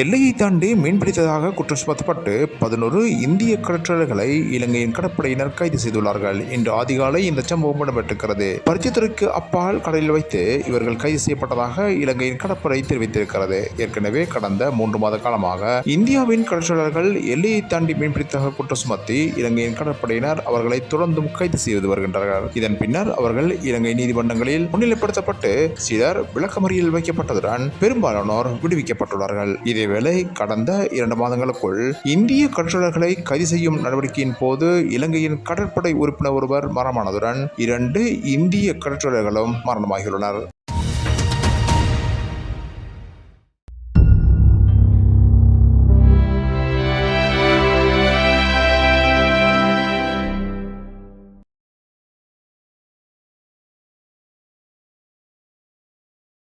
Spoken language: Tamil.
எல்லையை தாண்டி மீன்பிடித்ததாக குற்றம் சுமத்தப்பட்டு பதினோரு இந்திய கடற்றொழில்களை இலங்கையின் கடற்படையினர் கைது செய்துள்ளார்கள். இன்று அதிகாலை இந்த சம்பவம் இடம்பெற்றிருக்கிறது. பரிச்சயத்துறைக்கு அப்பால் கடலில் வைத்து இவர்கள் கைது செய்யப்பட்டதாக இலங்கையின் கடற்படை தெரிவித்திருக்கிறது. ஏற்கனவே கடந்த மூன்று மாத காலமாக இந்தியாவின் கடற்றொழிலர்கள் எல்லையை தாண்டி மீன்பிடித்ததாக குற்றம் சுமத்தி இலங்கையின் கடற்படையினர் அவர்களை தொடர்ந்தும் கைது செய்து வருகின்றனர் இதன் பின்னர் அவர்கள் இலங்கை நீதிமன்றங்களில் முன்னிலைப்படுத்தப்பட்டு சிலர் விளக்கமறியல் வைக்கப்பட்டதுடன் பெரும்பாலானோர் விடுவிக்கப்பட்டுள்ளார்கள். இதேவேளை கடந்த இரண்டு மாதங்களுக்குள் இந்திய கடற்றொழிலர்களை கைது செய்யும் நடவடிக்கையின் போது இலங்கையின் கடற்படை உறுப்பினர் ஒருவர் மரணமானதுடன் இரண்டு இந்திய கடற்றொழிலர்களும் மரணமாகியுள்ளனர்.